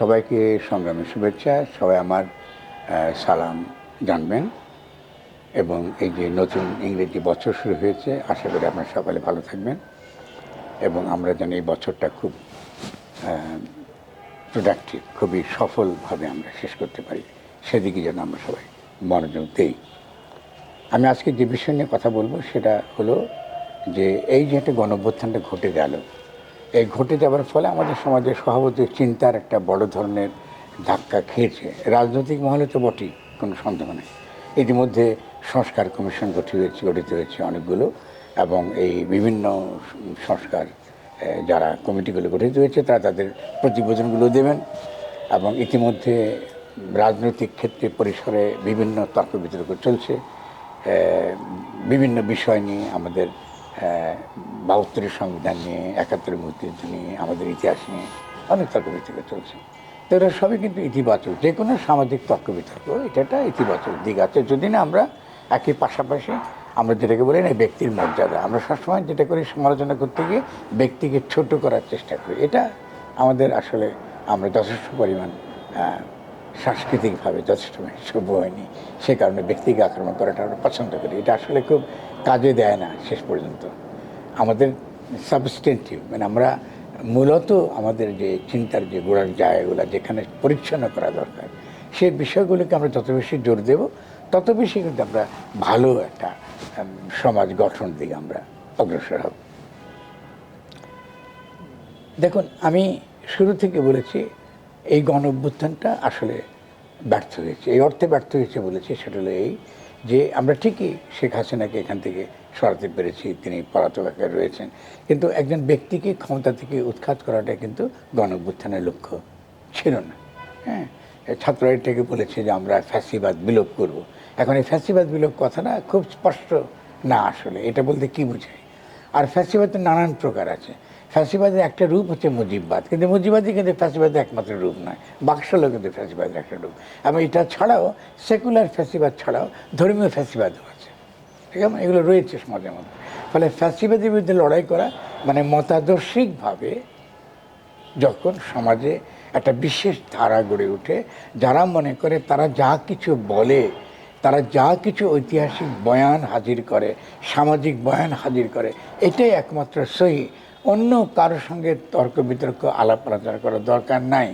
সবাইকে সংগ্রামের শুভেচ্ছা, সবাই আমার সালাম জানবেন। এবং এই যে নতুন ইংরেজি বছর শুরু হয়েছে, আশা করি আপনারা সকালে ভালো থাকবেন। এবং আমরা যেন এই বছরটা খুব প্রোডাক্টিভ খুবই সফলভাবে আমরা শেষ করতে পারি। সেদিকে যেন আমরা সবাই মনোযোগ দেই। আমি আজকে যে বিষয় নিয়ে কথা বলব, সেটা হলো যে এই যে একটা গণঅভ্যুত্থানটা ঘটে গেল এই ঘটে যাওয়ার ফলে আমাদের সমাজের স্বভাবত চিন্তার একটা বড় ধরনের ধাক্কা খেয়েছে। রাজনৈতিক মহলে তো বটেই, কোনো সন্দেহ নেই। ইতিমধ্যে সংস্কার কমিশন গঠিত হয়েছে গঠিত হয়েছে অনেকগুলো এবং এই বিভিন্ন সংস্কার যারা কমিটিগুলো গঠিত হয়েছে, তারা তাদের প্রতিবেদনগুলো দেবেন এবং ইতিমধ্যে রাজনৈতিক ক্ষেত্রে পরিসরে বিভিন্ন তর্ক বিতর্ক চলছে। বিভিন্ন বিষয় নিয়ে আমাদের বাহাত্তরের সংবিধান নিয়ে, একাত্তরের মুক্তিযুদ্ধ নিয়ে, আমাদের ইতিহাস নিয়ে অনেক তর্ক বিতর্ক চলছে। তো এরা সবই কিন্তু ইতিবাচক, যে কোনো সামাজিক তর্ক বিতর্ক, এটা একটা ইতিবাচক দিক আছে। যদি না আমরা একই পাশাপাশি আমরা যেটাকে বলি না ব্যক্তির মর্যাদা, আমরা সবসময় যেটা করি সমালোচনা করতে গিয়ে ব্যক্তিকে ছোট করার চেষ্টা করি। এটা আমাদের আসলে আমরা যথেষ্ট পরিমাণ সাংস্কৃতিকভাবে যথেষ্ট সভ্য হয়নি। সে কারণে ব্যক্তিকে আক্রমণ করাটা আমরা পছন্দ করি। এটা আসলে খুব কাজে দেয় না শেষ পর্যন্ত। আমাদের সাবস্টেন্টিভ মানে আমরা মূলত আমাদের যে চিন্তার যে গোড়ার জায়গাগুলো, যেখানে পরিচ্ছন্ন করা দরকার সেই বিষয়গুলোকে আমরা যত বেশি জোর দেব, তত বেশি কিন্তু আমরা ভালো একটা সমাজ গঠন দিকে আমরা অগ্রসর হব। দেখুন, আমি শুরু থেকে বলেছি এই গণ অভ্যুত্থানটা আসলে ব্যর্থ হয়েছে। এই অর্থে ব্যর্থ হয়েছে বলেছি সেটা হলো এই যে আমরা ঠিকই শেখ হাসিনাকে এখান থেকে সরাতে পেরেছি, তিনি পলাতক রয়েছেন। কিন্তু একজন ব্যক্তিকে ক্ষমতা থেকে উৎখাত করাটা কিন্তু গণ অভ্যুত্থানের লক্ষ্য ছিল না। হ্যাঁ ছাত্ররা এটাকে বলেছে যে আমরা ফ্যাসিবাদ বিলোপ করব। এখন এই ফ্যাসিবাদ বিলোপ কথাটা খুব স্পষ্ট না আসলে, এটা বলতে কি বোঝায়? আর ফ্যাসিবাদের নানান প্রকার আছে। ফ্যাসিবাদের একটা রূপ হচ্ছে মুজিববাদ। কিন্তু মুজিবাদই কিন্তু ফ্যাসিবাদের একমাত্র রূপ নয়। বাক্সলও কিন্তু ফ্যাসিবাদের একটা রূপ। এবং এটা ছাড়াও সেকুলার ফ্যাসিবাদ ছাড়াও ধর্মীয় ফ্যাসিবাদও আছে। ঠিক আছে? এগুলো রয়েছে সমাজের মধ্যে। ফলে ফ্যাসিবাদের বিরুদ্ধে লড়াই করা মানে মতাদর্শিকভাবে যখন সমাজে একটা বিশেষ ধারা গড়ে ওঠে, যারা মনে করে তারা যা কিছু বলে তারা যা কিছু ঐতিহাসিক বয়ান হাজির করে, সামাজিক বয়ান হাজির করে, এটাই একমাত্র সহি। অন্য কারোর সঙ্গে তর্ক বিতর্ক, আলাপ আলোচনা করার দরকার নাই।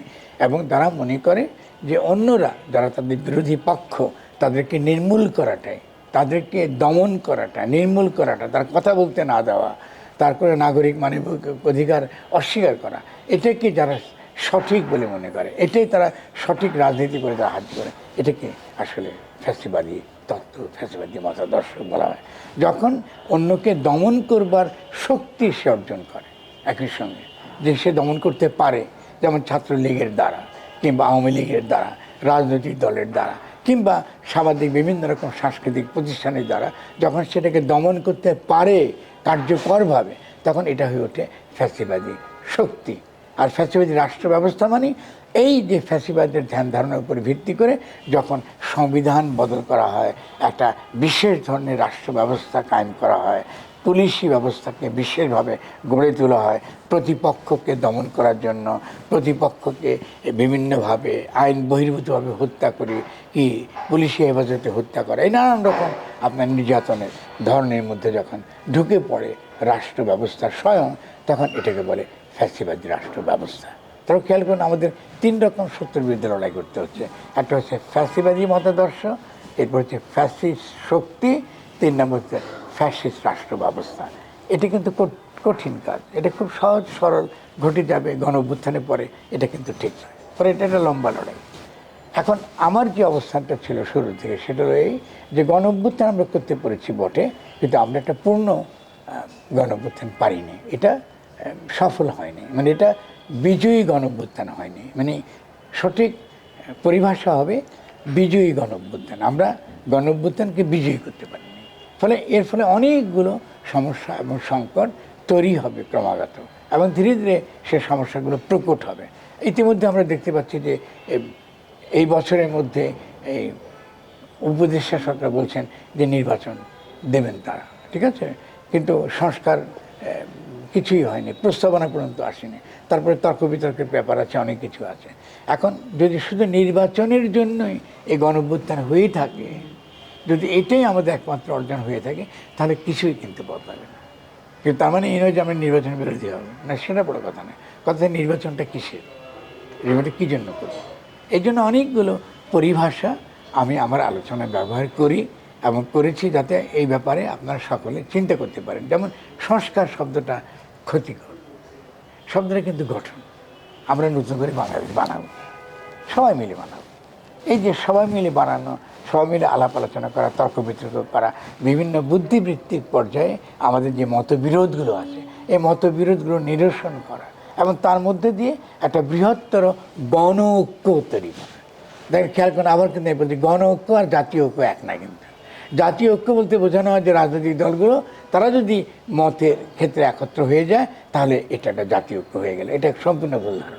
এবং তারা মনে করে যে অন্যরা যারা তাদের বিরোধী পক্ষ, তাদেরকে নির্মূল করাটাই, তাদেরকে দমন করাটা, নির্মূল করাটা, তার কথা বলতে না দেওয়া তারপরে নাগরিক মানব অধিকার অস্বীকার করা, এটাকে যারা সঠিক বলে মনে করে, এটাই তারা সঠিক রাজনীতি করে তারা হাত করে এটাকে আসলে ফ্যাসিবাদী তত্ত্ব ফ্যাসিবাদী মতাদর্শ বলা হয়। যখন অন্যকে দমন করবার শক্তি সে অর্জন করে একই সঙ্গে। যে সে দমন করতে পারে, যেমন ছাত্রলীগের দ্বারা কিংবা আওয়ামী লীগের দ্বারা, রাজনৈতিক দলের দ্বারা কিংবা সামাজিক বিভিন্ন রকম সাংস্কৃতিক প্রতিষ্ঠানের দ্বারা, যখন সেটাকে দমন করতে পারে কার্যকরভাবে, তখন এটা হয়ে ওঠে ফ্যাসিবাদী শক্তি। আর ফ্যাসিবাদী রাষ্ট্র ব্যবস্থা মানে এই যে ফ্যাসিবাদের ধ্যান ধারণার উপর ভিত্তি করে যখন সংবিধান বদল করা হয়, একটা বিশেষ ধরনের রাষ্ট্র ব্যবস্থা কায়েম করা হয়, পুলিশি ব্যবস্থাকে বিশেষভাবে গড়ে তোলা হয় প্রতিপক্ষকে দমন করার জন্য, প্রতিপক্ষকে বিভিন্নভাবে আইন বহির্ভূতভাবে হত্যা করে, কি পুলিশি হেফাজতে হত্যা করা, এই নানান রকম আপনার নির্যাতনের ধরনের মধ্যে যখন ঢুকে পড়ে রাষ্ট্র ব্যবস্থা স্বয়ং, তখন এটাকে বলে ফ্যাসিবাদী রাষ্ট্র ব্যবস্থা। তারও খেয়াল করুন, আমাদের তিন রকম শত্রুর বিরুদ্ধে লড়াই করতে হচ্ছে। একটা হচ্ছে ফ্যাসিবাদী মতাদর্শ, এরপর হচ্ছে ফ্যাসিস্ট শক্তি, তিন নম্বর হচ্ছে ফ্যাসিস্ট রাষ্ট্র ব্যবস্থা। এটা কিন্তু কঠিন কাজ। এটা খুব সহজ, সরল, ঘটে যাবে গণ অভ্যুত্থানের পরে এটা কিন্তু ঠিক নয়। পরে এটা একটা লম্বা লড়াই। এখন আমার যে অবস্থানটা ছিল শুরু থেকে, সেটা এই যে গণ অভ্যুত্থান আমরা করতে পেরেছি বটে, কিন্তু আমরা একটা পূর্ণ গণ অভ্যুত্থান পারিনি। এটা সফল হয়নি। মানে এটা বিজয়ী গণ অভ্যুত্থান হয়নি। মানে সঠিক পরিভাষা হবে বিজয়ী গণ অভ্যুত্থান আমরা গণ অভ্যুত্থানকে বিজয়ী করতে পারিনি। ফলে এর ফলে অনেকগুলো সমস্যা এবং সংকট তৈরি হবে ক্রমাগত এবং ধীরে ধীরে সে সমস্যাগুলো প্রকট হবে। ইতিমধ্যে আমরা দেখতে পাচ্ছি যে এই বছরের মধ্যে এই উপদেষ্টা সরকার বলছেন যে নির্বাচন দেবেন তারা। ঠিক আছে? কিন্তু সংস্কার কিছুই হয়নি, প্রস্তাবনা পর্যন্ত আসেনি। তারপরে তর্ক বিতর্কের ব্যাপার আছে, অনেক কিছু আছে। এখন যদি শুধু নির্বাচনের জন্যই এই গণভ্যুত্থান হয়েই থাকে, যদি এটাই আমাদের একমাত্র অর্জন হয়ে থাকে, তাহলে কিছুই কিন্তু বদলাবে না। কিন্তু তার মানে এই নয় যে আমরা নির্বাচন বিরোধী হবে। না, সেটা বড় কথা না কথা নির্বাচনটা কিসের? নির্বাচনটা কী জন্য করব? এই জন্য অনেকগুলো পরিভাষা আমি আমার আলোচনায় ব্যবহার করি। এবং করেছি যাতে এই ব্যাপারে আপনারা সকলে চিন্তা করতে পারেন। যেমন সংস্কার শব্দটা ক্ষতিকর। শব্দটা কিন্তু গঠন। আমরা নতুন করে বানাবো বানাবো। সবাই মিলে বানাবো। এই যে সবাই মিলে বানানো, সবাই মিলে আলাপ আলোচনা করা তর্ক বিতর্ক করা, বিভিন্ন বুদ্ধিবৃত্তিক পর্যায়ে আমাদের যে মতবিরোধগুলো আছে, এই মতবিরোধগুলো নিরসন করা এবং তার মধ্যে দিয়ে একটা বৃহত্তর গণ ঐক্য তৈরি করা। দেখেন খেয়াল করেন আবার কিন্তু এই বলছি গণ ঐক্য আর জাতীয় ঐক্য এক না কিন্তু। জাতীয় ঐক্য বলতে বোঝানো হয় যে রাজনৈতিক দলগুলো, তারা যদি মতের ক্ষেত্রে একত্র হয়ে যায়, তাহলে এটা একটা জাতীয় ঐক্য হয়ে গেল। এটা সম্পূর্ণ ভুল ধারণা।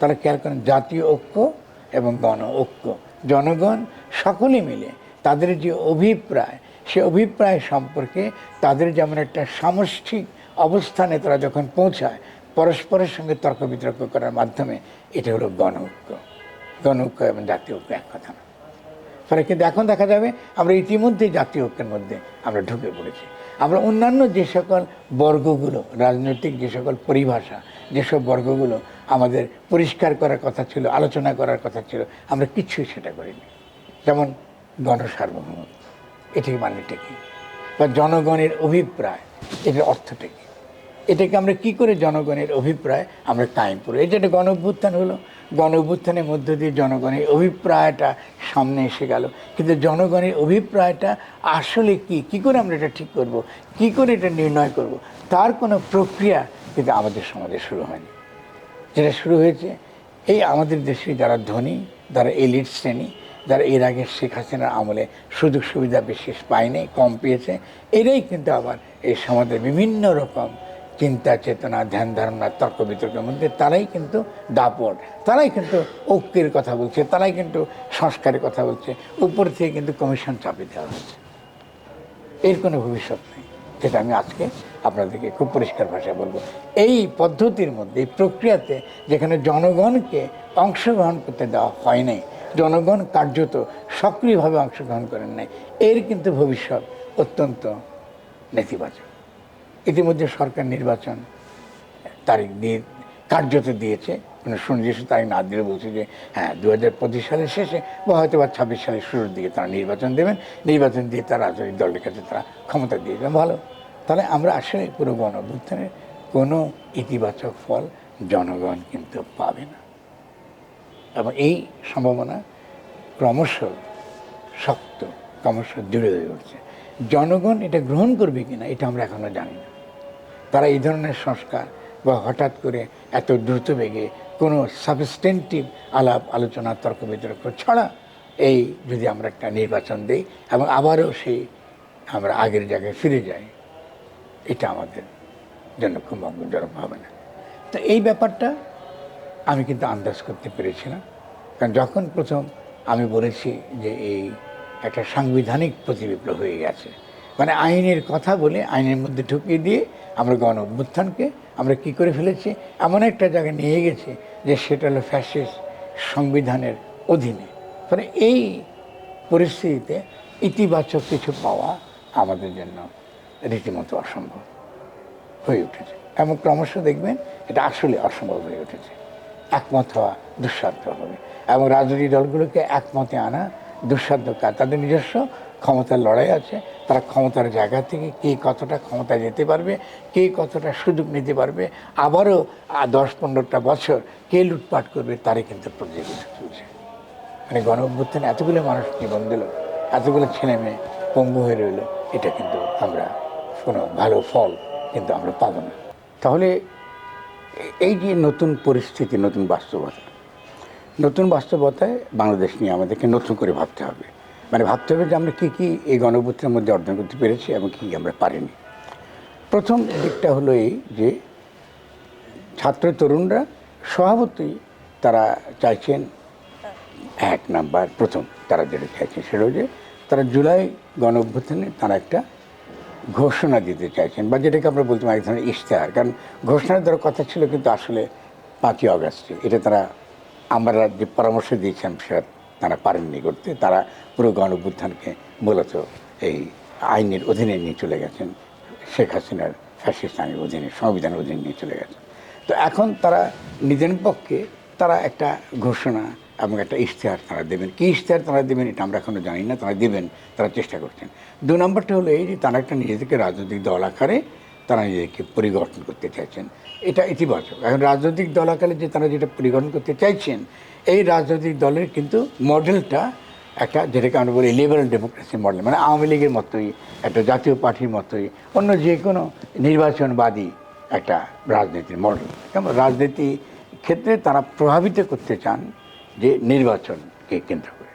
তারা খেয়াল করেন, জাতীয় ঐক্য এবং গণ ঐক্য, জনগণ সকলে মিলে তাদের যে অভিপ্রায়, সে অভিপ্রায় সম্পর্কে তাদের যেমন একটা সামষ্টিক অবস্থানে তারা যখন পৌঁছায়, পরস্পরের সঙ্গে তর্ক বিতর্ক করার মাধ্যমে এটা হলো গণ ঐক্য। গণ ঐক্য এবং জাতীয় ঐক্য এক কথা ফলে কিন্তু এখন দেখা যাবে আমরা ইতিমধ্যেই জাতীয় ঐক্যের মধ্যে আমরা ঢুকে পড়েছি। আমরা অন্যান্য যে সকল বর্গগুলো, রাজনৈতিক যে সকল পরিভাষা যেসব বর্গগুলো আমাদের পরিষ্কার করার কথা ছিল, আলোচনা করার কথা ছিল, আমরা কিচ্ছুই সেটা করিনি। যেমন গণসার্বভৌমত্ব এটির মানেটা কি? বা জনগণের অভিপ্রায়, এটার অর্থটা কি? এটাকে আমরা কি করে জনগণের অভিপ্রায় আমরা কায়েম করি এই যে একটা গণ হলো। গণ অভ্যুত্থানের মধ্য দিয়ে জনগণের অভিপ্রায়টা সামনে এসে গেল। কিন্তু জনগণের অভিপ্রায়টা আসলে কি? কি করে আমরা এটা ঠিক করব? কি করে এটা নির্ণয় করব? তার কোনো প্রক্রিয়া কিন্তু আমাদের সমাজে শুরু হয়নি। যেটা শুরু হয়েছে, এই আমাদের দেশে যারা ধনী, যারা এলিট শ্রেণি, যারা এর আগে শেখ হাসিনার আমলে সুযোগ সুবিধা বিশেষ পায়নি, কম পেয়েছে, এরাই কিন্তু আবার এই সমাজের বিভিন্ন রকম চিন্তা, চেতনা, ধ্যান, ধারণা, তর্ক, বিতর্কের মধ্যে তারাই কিন্তু দাপট, তারাই কিন্তু ঐক্যের কথা বলছে, তারাই কিন্তু সংস্কারের কথা বলছে, উপর থেকে কিন্তু কমিশন চাপিয়ে দেওয়া হচ্ছে। এর কোনো ভবিষ্যৎ নেই, যেটা আমি আজকে আপনাদেরকে খুব পরিষ্কার ভাষায় বলব। এই পদ্ধতির মধ্যে, এই প্রক্রিয়াতে যেখানে জনগণকে অংশগ্রহণ করতে দেওয়া হয় নাই, জনগণ কার্যত সক্রিয়ভাবে অংশগ্রহণ করেন নাই, এর কিন্তু ভবিষ্যৎ অত্যন্ত নেতিবাচক। ইতিমধ্যে সরকার নির্বাচন তারিখ দিয়ে কার্যত দিয়েছে। মানে সুনির্দিষ্ট তারিখ না দিলে বলছে যে হ্যাঁ দু হাজার পঁচিশ সালের শেষে বা হয়তো বা ছাব্বিশ সালের শুরুর দিকে তারা নির্বাচন দেবেন। নির্বাচন দিয়ে তারা রাজনৈতিক দলের কাছে তারা ক্ষমতা দিয়ে দেবেন। ভালো। তাহলে আমরা আসলে পুরো গণ অভ্যুত্থানের কোনো ইতিবাচক ফল জনগণ কিন্তু পাবে না। এবং এই সম্ভাবনা ক্রমশ শক্ত। ক্রমশ দৃঢ় হয়ে উঠছে। জনগণ এটা গ্রহণ করবে কিনা, এটা আমরা এখনও জানি না। তারা এই ধরনের সংস্কার বা হঠাৎ করে এত দ্রুত বেগে কোনো সাবস্টেন্টিভ আলাপ, আলোচনা, তর্ক বিতর্ক ছাড়া এই যদি আমরা একটা নির্বাচন দিই এবং আবারও সেই আমরা আগের জায়গায় ফিরে যাই, এটা আমাদের জন্য খুব মঙ্গলজনক হবে না। তো এই ব্যাপারটা আমি কিন্তু আন্দাজ করতে পেরেছিলাম কারণ যখন প্রথম আমি বলেছি যে এই একটা সাংবিধানিক প্রতিবিপ্লব হয়ে গেছে। মানে আইনের কথা বলে আইনের মধ্যে ঢুকিয়ে দিয়ে আমরা গণ অভ্যুত্থানকে আমরা কি করে ফেলেছি? এমন একটা জায়গায় নিয়ে গেছি যে সেটা হলো ফ্যাসিস্ট সংবিধানের অধীনে। মানে এই পরিস্থিতিতে ইতিবাচক কিছু পাওয়া আমাদের জন্য রীতিমতো অসম্ভব হয়ে উঠেছে। এবং ক্রমশ দেখবেন এটা আসলে অসম্ভব হয়ে উঠেছে। একমত হওয়া দুঃসাধ্য হবে। এবং রাজনৈতিক দলগুলোকে একমতে আনা দুঃসাধ্য কাজ তাদের নিজস্ব ক্ষমতার লড়াই আছে। তারা ক্ষমতার জায়গা থেকে কে কতটা ক্ষমতা যেতে পারবে, কে কতটা সুযোগ নিতে পারবে, আবারও দশ পনেরোটা বছর কে লুটপাট করবে তারই কিন্তু প্রতিযোগিতা চলছে। মানে গণ অভ্যুত্থানে, এতগুলো মানুষ জীবন দিল, এতগুলো ছেলে মেয়ে পঙ্গু হয়ে রইল, এটা কিন্তু আমরা কোনো ভালো ফল কিন্তু আমরা পাবো না। তাহলে এই যে নতুন পরিস্থিতি, নতুন বাস্তবতা নতুন বাস্তবতায় বাংলাদেশ নিয়ে আমাদেরকে নতুন করে ভাবতে হবে। মানে ভাবতে হবে যে আমরা কী কী এই গণভূতের মধ্যে অর্জন করতে পেরেছি এবং কী কী আমরা পারিনি। প্রথম দিকটা হলো এই যে ছাত্র তরুণরা স্বভাবতই তারা চাইছেন এক নাম্বার, প্রথম তারা যেটা চাইছেন সেটা যে তারা জুলাই গণ অভ্যুত্থানে তারা একটা ঘোষণা দিতে চাইছেন বা যেটাকে আমরা বলতে পারি এক ধরনের ইশতেহার। কারণ ঘোষণার দেওয়ার কথা ছিল কিন্তু আসলে পাঁচই অগাস্টে এটা তারা আমরা যে পরামর্শ দিয়েছিলাম সেটা তারা পারেননি করতে, তারা পুরো গণ মূলত এই আইনের অধীনে নিয়ে চলে গেছেন, শেখ হাসিনার ফ্যাসিস্ট আইনের অধীনে, সংবিধানের অধীনে নিয়ে চলে গেছেন। তো এখন তারা নিজের পক্ষে তারা একটা ঘোষণা এবং একটা ইশতেহার তারা দেবেন। কী ইশতেহার তারা দেবেন এটা আমরা এখনও জানি না, তারা দেবেন, তারা চেষ্টা করছেন। দু নম্বরটা হলো এই যে তারা একটা নিজেদেরকে রাজনৈতিক দল আকারে তারা নিজেকে পরিবর্তন করতে চাইছেন। এটা ইতিবাচক। এখন রাজনৈতিক দল আকারে যে তারা যেটা পরিবর্তন করতে চাইছেন, এই রাজনৈতিক দলের কিন্তু মডেলটা একটা যেটাকে আমরা বলি লিবারেল ডেমোক্রেসি মডেল মানে আওয়ামী লীগের মতোই, একটা জাতীয় পার্টির মতোই, অন্য যে কোনো নির্বাচনবাদী একটা রাজনীতির মডেল কেমন রাজনীতি ক্ষেত্রে তারা প্রভাবিত করতে চান যে নির্বাচনকে কেন্দ্র করে।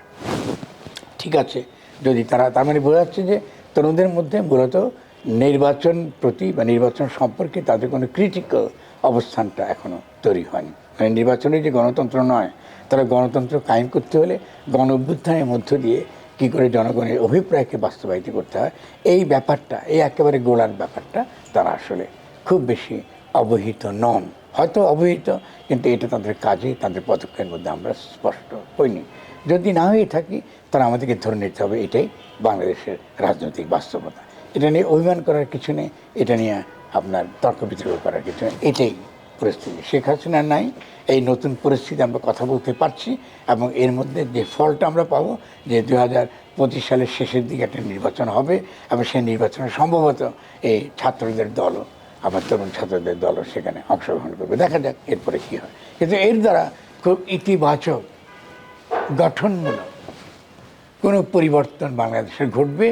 ঠিক আছে, যদি তারা, তার মানে বোঝা যাচ্ছে যে তরুণদের মধ্যে মূলত নির্বাচন প্রতি বা নির্বাচন সম্পর্কে তাদের কোনো ক্রিটিক্যাল অবস্থানটা এখনও তৈরি হয়নি। মানে নির্বাচনে যে গণতন্ত্র নয় তারা গণতন্ত্র কায়েম করতে হলে গণ অভ্যুত্থানের মধ্য দিয়ে কী করে জনগণের অভিপ্রায়কে বাস্তবায়িত করতে হয়, এই ব্যাপারটা, এই একেবারে গোলার ব্যাপারটা তারা আসলে খুব বেশি অবহিত নন। হয়তো অবহিত, কিন্তু এটা তাদের কাজে তাদের পদক্ষেপের মধ্যে আমরা স্পষ্ট হইনি। যদি না হয়ে থাকি তারা আমাদেরকে ধরে নিতে হবে এটাই বাংলাদেশের রাজনৈতিক বাস্তবতা। এটা নিয়ে অভিমান করার কিছু নেই, এটা নিয়ে আপনার তর্ক বিতর্ক করার কিছু নেই। এটাই পরিস্থিতি। শেখ হাসিনা নাই, এই নতুন পরিস্থিতি আমরা কথা বলতে পারছি এবং এর মধ্যে যে ফলটা আমরা পাবো, যে দু হাজার পঁচিশ সালের শেষের দিকে একটা নির্বাচন হবে এবং সেই নির্বাচনে সম্ভবত এই ছাত্রদের দলও আবার তরুণ ছাত্রদের দলও সেখানে অংশগ্রহণ করবে। দেখা যাক এরপরে কী হয়। কিন্তু এর দ্বারা খুব ইতিবাচক, গঠনমূলক কোনো পরিবর্তন বাংলাদেশে ঘটবে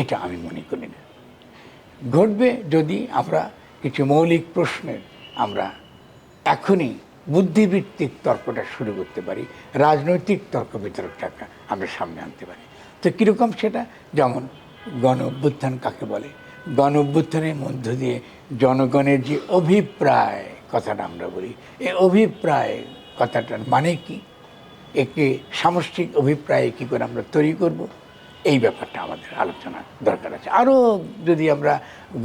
এটা আমি মনে করি না। ঘটবে যদি আমরা কিছু মৌলিক প্রশ্নের আমরা এখনই বুদ্ধিবৃত্তিক তর্কটা শুরু করতে পারি, রাজনৈতিক তর্ক বিতর্কটাকে আমরা সামনে আনতে পারি। তো কীরকম সেটা? যেমন গণ অভ্যুত্থান কাকে বলে? গণ অভ্যুত্থানের মধ্য দিয়ে জনগণের যে অভিপ্রায় কথাটা আমরা বলি, এই অভিপ্রায় কথাটার মানে কি? একে সামষ্টিক অভিপ্রায় কী করে আমরা তৈরি করব? এই ব্যাপারটা আমাদের আলোচনা দরকার আছে। আরও যদি আমরা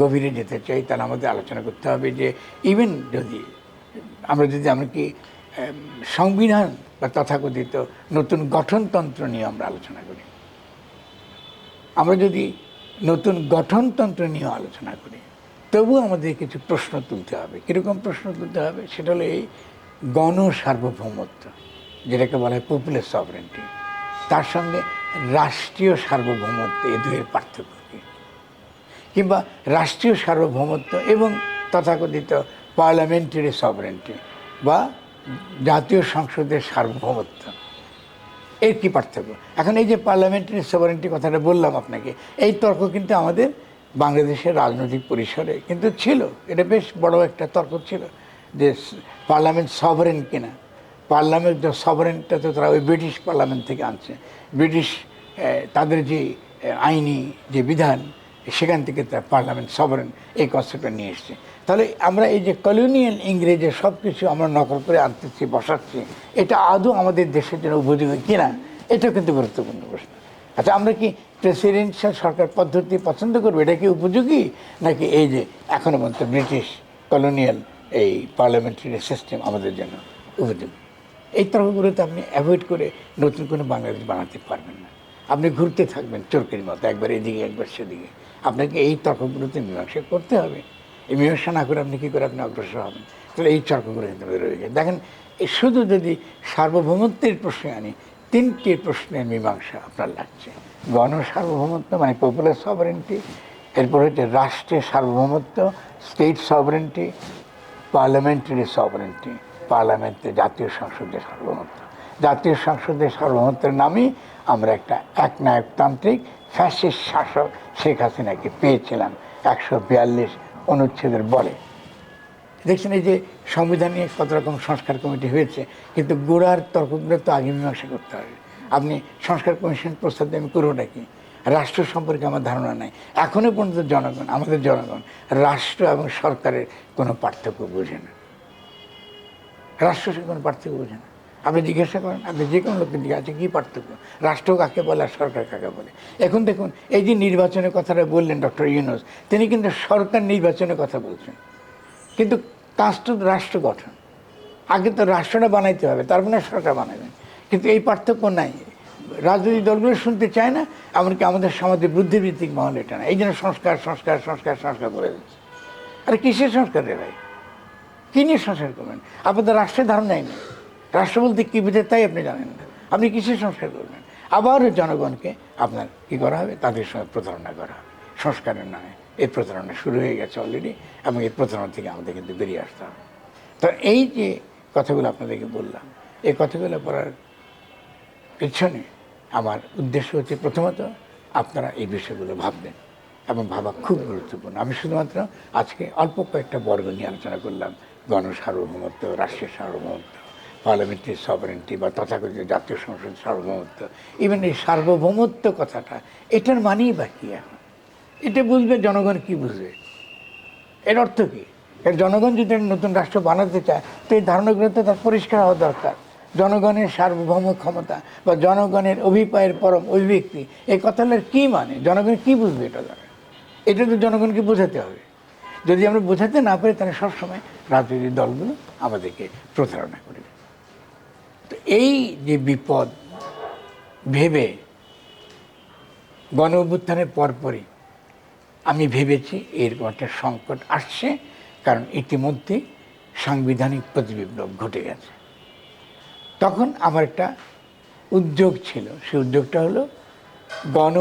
গভীরে যেতে চাই, তাহলে আমাদের আলোচনা করতে হবে যে ইভেন যদি আমরা যদি আমরা কি সংবিধান বা তথাকথিত নতুন গঠনতন্ত্র নিয়ে আমরা আলোচনা করি। আমরা যদি নতুন গঠনতন্ত্র নিয়ে আলোচনা করি, তবুও আমাদের কিছু প্রশ্ন তুলতে হবে। কীরকম প্রশ্ন তুলতে হবে? সেটা হলো এই গণ সার্বভৌমত্ব যেটাকে বলা হয় পপুলার সভারেন্টি তার সঙ্গে রাষ্ট্রীয় সার্বভৌমত্ব, এ দুয়ের পার্থক্য কী? কিংবা রাষ্ট্রীয় সার্বভৌমত্ব এবং তথাকথিত পার্লামেন্টারি সভারেন্টি বা জাতীয় সংসদের সার্বভৌমত্ব, এর কি পার্থক্য? এখন এই যে পার্লামেন্টারি সভারেন্টি কথাটা বললাম আপনাকে, এই তর্ক কিন্তু আমাদের বাংলাদেশের রাজনৈতিক পরিসরে কিন্তু ছিল। এটা বেশ বড় একটা তর্ক ছিল যে পার্লামেন্ট সভারেন কিনা। পার্লামেন্ট সভারেনটা তো তারা ওই ব্রিটিশ পার্লামেন্ট থেকে আনছে। ব্রিটিশ তাদের যে আইনি যে বিধান, সেখান থেকে তার পার্লামেন্ট সভারেন এই কনসেপ্টটা নিয়ে এসছে। তাহলে আমরা এই যে কলোনিয়াল ইংরেজে সব কিছু আমরা নকল করে আনতেছি, বসাচ্ছি, এটা আদৌ আমাদের দেশের জন্য উপযোগী কিনা এটা কিন্তু গুরুত্বপূর্ণ প্রশ্ন। আচ্ছা আমরা কি প্রেসিডেন্সিয়াল সরকার পদ্ধতি পছন্দ করব? এটা কি উপযোগী? নাকি এই যে এখনও পর্যন্ত ব্রিটিশ কলোনিয়াল এই পার্লামেন্টারি সিস্টেম আমাদের জন্য উপযোগী? এই তর্কগুলোতে আপনি অ্যাভয়েড করে নতুন কোনো বাংলাদেশ বানাতে পারবেন না। আপনি ঘুরতে থাকবেন চোরকের মতো, একবার এদিকে, একবার সেদিকে। আপনাকে এই তর্কগুলোতে মীমাংসা করতে হবে। এই মীমাংসা না করে আপনি কী করে আপনি অগ্রসর হবেন? তাহলে এই তর্কগুলো কিন্তু রয়ে গেছে। দেখেন শুধু যদি সার্বভৌমত্বের প্রশ্নে আনি, তিনটি প্রশ্নের মীমাংসা আপনার লাগছে। গণ সার্বভৌমত্ব মানে পপুলার সভারেন্টি এরপর হচ্ছে রাষ্ট্রের সার্বভৌমত্ব স্টেট সভারেন্টি পার্লামেন্টারি সভারেন্টি পার্লামেন্টে জাতীয় সংসদের সার্বভৌমত্ব। জাতীয় সংসদের সার্বভৌমত্বের নামে আমরা একটা একনায়কতান্ত্রিক ফ্যাসিস শাসক শেখ হাসিনাকে পেয়েছিলাম একশো বিয়াল্লিশ অনুচ্ছেদের বলে। দেখছেন এই যে সংবিধান নিয়ে কত রকম সংস্কার কমিটি হয়েছে, কিন্তু গোড়ার তর্কগুলো তো আগে মীমাংসা করতে হবে। আপনি সংস্কার কমিশন প্রস্তাব দিয়ে আমি করবোটা কি? রাষ্ট্র সম্পর্কে আমার ধারণা নাই। এখনও পর্যন্ত জনগণ, আমাদের জনগণ, রাষ্ট্র এবং সরকারের কোনো পার্থক্য বোঝে না। রাষ্ট্র কোনো পার্থক্য বোঝে না আপনি জিজ্ঞাসা করেন, আপনি যে কোনো জিজ্ঞাসা আছে, কী পার্থক্য? রাষ্ট্র কাকে বলে আর সরকার কাকে বলে? এখন দেখুন, এই যে নির্বাচনের কথাটা বললেন ডক্টর ইউনুস, তিনি কিন্তু সরকার নির্বাচনের কথা বলছেন। কিন্তু কাজটা রাষ্ট্র গঠন। আগে তো রাষ্ট্রটা বানাইতে হবে, তারপর সরকার বানাবেন কিন্তু এই পার্থক্য নাই। রাজনৈতিক দলগুলো শুনতে চায় না, এমনকি আমাদের সমাজে বুদ্ধিভিত্তিক মহল এটা না এই জন্য সংস্কার সংস্কার সংস্কার সংস্কার করে দিচ্ছে। আরে কিসের সংস্কার রে ভাই? নিয়ে সংস্কার করবেন? আপনাদের রাষ্ট্রের ধারণাই নেই। রাষ্ট্র বলতে কী বুঝে তাই আপনি জানেন না। আপনি কিসের সংস্কার করবেন? আবারও জনগণকে আপনার কি করা হবে? তাদের সঙ্গে প্রতারণা করা হবে। সংস্কারের নামে। এই প্রতারণা শুরু হয়ে গেছে অলরেডি এবং এই প্রতারণা থেকে আমাদের কিন্তু বেরিয়ে আসতে হবে। তো এই যে কথাগুলো আপনাদেরকে বললাম, এই কথাগুলো বলার পিছনে আমার উদ্দেশ্য হচ্ছে প্রথমত আপনারা এই বিষয়গুলো ভাববেন এবং ভাবা খুব গুরুত্বপূর্ণ। আমি শুধুমাত্র আজকে অল্প কয়েকটা বর্গ নিয়ে আলোচনা করলাম। গণসার্বভৌমত্ব রাষ্ট্রের সার্বভৌমত্ব, পার্লামেন্টারি সভারেন্টি বা তথাকথিত জাতীয় সংসদ সার্বভৌমত্ব। ইভেন এই সার্বভৌমত্ব কথাটা, এটার মানেই বাকি এখন? এটা বুঝবে, জনগণ কি বুঝবে? এর অর্থ কী? এর জনগণ যদি নতুন রাষ্ট্র বানাতে চায়, তো এই ধারণাগুলো তো তার পরিষ্কার হওয়া দরকার। জনগণের সার্বভৌম ক্ষমতা বা জনগণের অভিপ্রায়ের পরম অভিব্যক্তি, এই কথাটার কী মানে? জনগণ কী বুঝবে এটা দ্বারা এটা তো জনগণকে বোঝাতে হবে। যদি আমরা বোঝাতে না পারি, তাহলে সবসময় রাজনৈতিক দলগুলো আমাদেরকে প্রতারণা করবে। তো এই যে বিপদ, ভেবে গণ অভ্যুত্থানের পরপরই আমি ভেবেছি এরকম একটা সংকট আসছে, কারণ ইতিমধ্যে সাংবিধানিক প্রতিবিপ্লব ঘটে গেছে। তখন আমার একটা উদ্যোগ ছিল। সেই উদ্যোগটা হলো গণ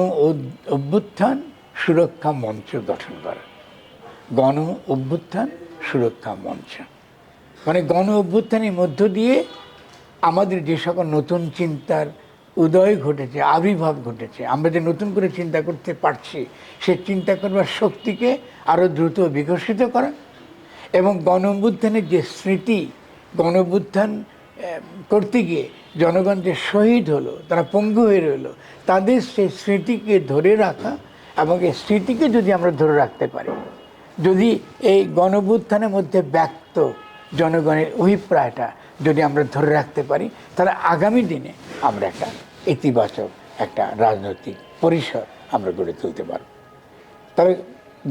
অভ্যুত্থান সুরক্ষা মঞ্চ গঠন করা। গণ অভ্যুত্থান সুরক্ষা মঞ্চ। মানে গণ অভ্যুত্থানের মধ্য দিয়ে আমাদের যে সকল নতুন চিন্তার উদয় ঘটেছে, আবির্ভাব ঘটেছে, আমরা যে নতুন করে চিন্তা করতে পারছি, সে চিন্তা করবার শক্তিকে আরও দ্রুত বিকশিত করা এবং গণ অভ্যুত্থানের যে স্মৃতি, গণ অভ্যুত্থান করতে গিয়ে জনগণ যে শহীদ হলো, তারা পঙ্গু হয়ে রইল, তাদের সেই স্মৃতিকে ধরে রাখা এবং এই স্মৃতিকে যদি আমরা ধরে রাখতে পারি যদি এই গণভ্যুত্থানের মধ্যে ব্যক্ত জনগণের অভিপ্রায়টা যদি আমরা ধরে রাখতে পারি, তাহলে আগামী দিনে আমরা একটা ইতিবাচক একটা রাজনৈতিক পরিসর আমরা গড়ে তুলতে পারব। তবে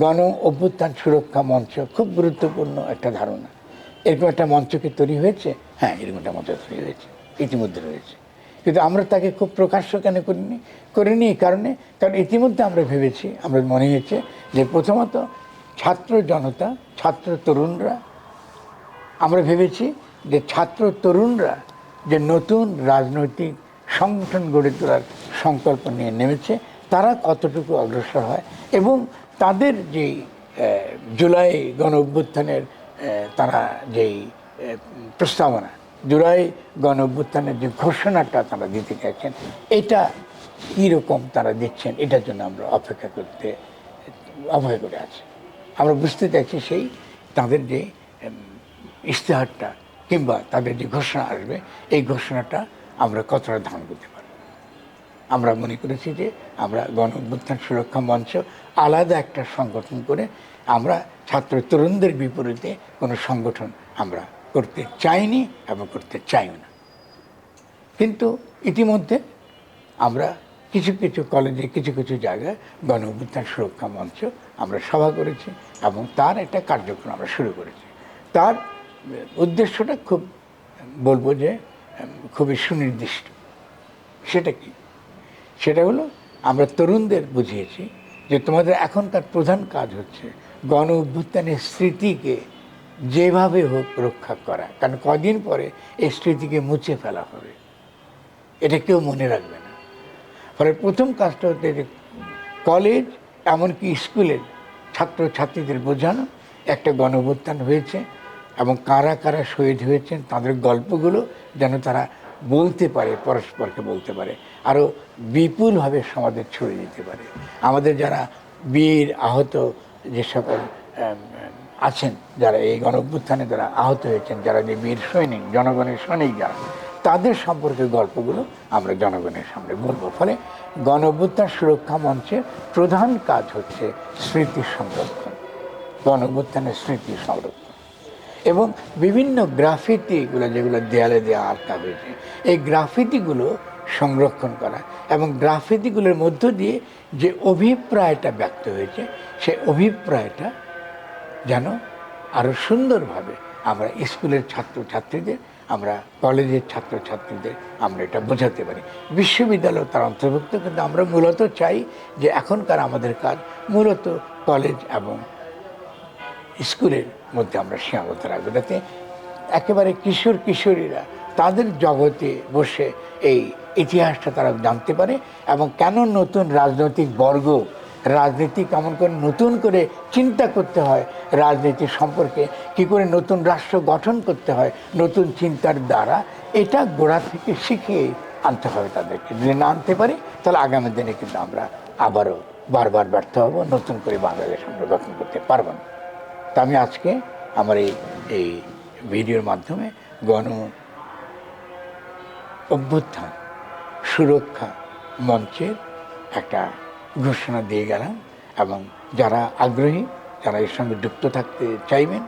গণ অভ্যুত্থান সুরক্ষা মঞ্চ খুব গুরুত্বপূর্ণ একটা ধারণা। এরকম একটা মঞ্চ কি তৈরি হয়েছে? হ্যাঁ এরকম একটা মঞ্চ তৈরি হয়েছে, ইতিমধ্যে রয়েছে। কিন্তু আমরা তাকে খুব প্রকাশ্য কেন করিনি? করিনি এই কারণে, কারণ ইতিমধ্যে আমরা ভেবেছি, আমরা মনে হয়েছে যে প্রথমত ছাত্র জনতা, ছাত্র তরুণরা, আমরা ভেবেছি যে ছাত্র তরুণরা যে নতুন রাজনৈতিক সংগঠন গড়ে তোলার সংকল্প নিয়ে নেমেছে, তারা কতটুকু অগ্রসর হয় এবং তাদের যেই জুলাই গণ অভ্যুত্থানের তারা যেই প্রস্তাবনা, জুলাই গণ অভ্যুত্থানের যে ঘোষণাটা তারা দিতে চাইছেন, এটা কীরকম তারা দিচ্ছেন, এটার জন্য আমরা অপেক্ষা করতে, অপেক্ষা করে আছি। আমরা বুঝতে চাইছি সেই তাদের যে ইশতেহারটা কিংবা তাদের যে ঘোষণা আসবে, এই ঘোষণাটা আমরা কতটা ধারণ করতে পারব? আমরা মনে করেছি যে আমরা গণ সুরক্ষা মঞ্চ আলাদা একটা সংগঠন করে আমরা ছাত্র তরুণদের বিপরীতে কোনো সংগঠন আমরা করতে চাইনি এবং করতে চাইও না। কিন্তু ইতিমধ্যে আমরা কিছু কিছু কলেজে কিছু কিছু জায়গায় গণ সুরক্ষা মঞ্চ আমরা সভা করেছি এবং তার একটা কার্যক্রম আমরা শুরু করেছি। তার উদ্দেশ্যটা খুব, বলব যে, খুবই সুনির্দিষ্ট। সেটা কি? সেটা হলো, আমরা তরুণদের বুঝিয়েছি যে তোমাদের এখনকার প্রধান কাজ হচ্ছে গণ অভ্যুত্থানের স্মৃতিকে যেভাবে হোক রক্ষা করা। কারণ কদিন পরে এই স্মৃতিকে মুছে ফেলা হবে। এটা কেউ মনে রাখবে না। ফলে প্রথম কাজটা হচ্ছে যে কলেজ এমনকি স্কুলের ছাত্র ছাত্রীদের বোঝানো একটা গণঅভ্যুত্থান হয়েছে এবং কারা কারা শহীদ হয়েছেন তাদের গল্পগুলো যেন তারা বলতে পারে, পরস্পরকে বলতে পারে। আরও বিপুলভাবে সমাজে ছড়িয়ে দিতে পারে। আমাদের যারা বীর, আহত যে সকল আছেন, যারা এই গণঅভ্যুত্থানে যারা আহত হয়েছেন, যারা যে বীর সৈনিক, জনগণের সৈনিক যারা তাদের সম্পর্কে গল্পগুলো আমরা জনগণের সামনে বলব। ফলে গণ সুরক্ষা মঞ্চের প্রধান কাজ হচ্ছে স্মৃতি সংরক্ষণ গণ স্মৃতি সংরক্ষণ। এবং বিভিন্ন গ্রাফিতিগুলো যেগুলো দেয়ালে দেওয়া আঁকা হয়েছে, এই গ্রাফিতিগুলো সংরক্ষণ করা এবং গ্রাফিতিগুলোর মধ্য দিয়ে যে অভিপ্রায়টা ব্যক্ত হয়েছে, সেই অভিপ্রায়টা যেন আরও সুন্দরভাবে আমরা স্কুলের ছাত্রছাত্রীদের আমরা কলেজের ছাত্রছাত্রীদের আমরা এটা বোঝাতে পারি। বিশ্ববিদ্যালয় তার অন্তর্ভুক্ত, কিন্তু আমরা মূলত চাই যে এখনকার আমাদের কাজ মূলত কলেজ এবং স্কুলের মধ্যে আমরা সীমাবদ্ধ রাখব, যাতে একেবারে কিশোর কিশোরীরা তাদের জগতে বসে এই ইতিহাসটা তারা জানতে পারে এবং কেন নতুন রাজনৈতিক বর্গ রাজনীতি কেমন করে নতুন করে চিন্তা করতে হয়, রাজনীতি সম্পর্কে কি করে নতুন রাষ্ট্র গঠন করতে হয়, নতুন চিন্তার দ্বারা এটা গোড়া থেকে শিখিয়ে আনতে হবে তাদেরকে। যদি না আনতে পারি, তাহলে আগামী দিনে কিন্তু আমরা আবারও বারবার ব্যর্থ হব, নতুন করে বাংলাদেশ আমরা গঠন করতে পারব না। তা আমি আজকে আমার এই এই ভিডিওর মাধ্যমে গণ অভ্যুত্থান, সুরক্ষা মঞ্চের একটা ঘোষণা দিয়ে গেলাম এবং যারা আগ্রহী, যারা এর সঙ্গে যুক্ত থাকতে চাইবেন,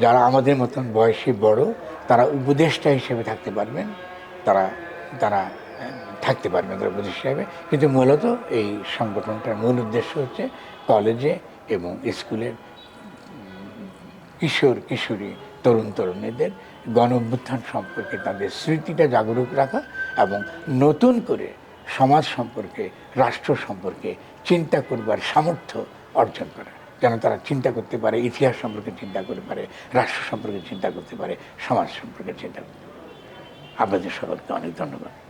যারা আমাদের মতন বয়সী বড়, তারা উপদেষ্টা হিসেবে থাকতে পারবেন, তারা তারা থাকতে পারবেন তারা উপদেষ্টা হিসেবে। কিন্তু মূলত এই সংগঠনটার মূল উদ্দেশ্য হচ্ছে কলেজে এবং স্কুলের কিশোর, কিশোরী, তরুণ তরুণীদের গণ সম্পর্কে তাদের স্মৃতিটা জাগরুক রাখা এবং নতুন করে সমাজ সম্পর্কে, রাষ্ট্র সম্পর্কে চিন্তা করবার সামর্থ্য অর্জন করা। যেন তারা চিন্তা করতে পারে, ইতিহাস সম্পর্কে চিন্তা করতে পারে, রাষ্ট্র সম্পর্কে চিন্তা করতে পারে, সমাজ সম্পর্কে চিন্তা করতে পারে। আপনাদের সকলকে অনেক ধন্যবাদ।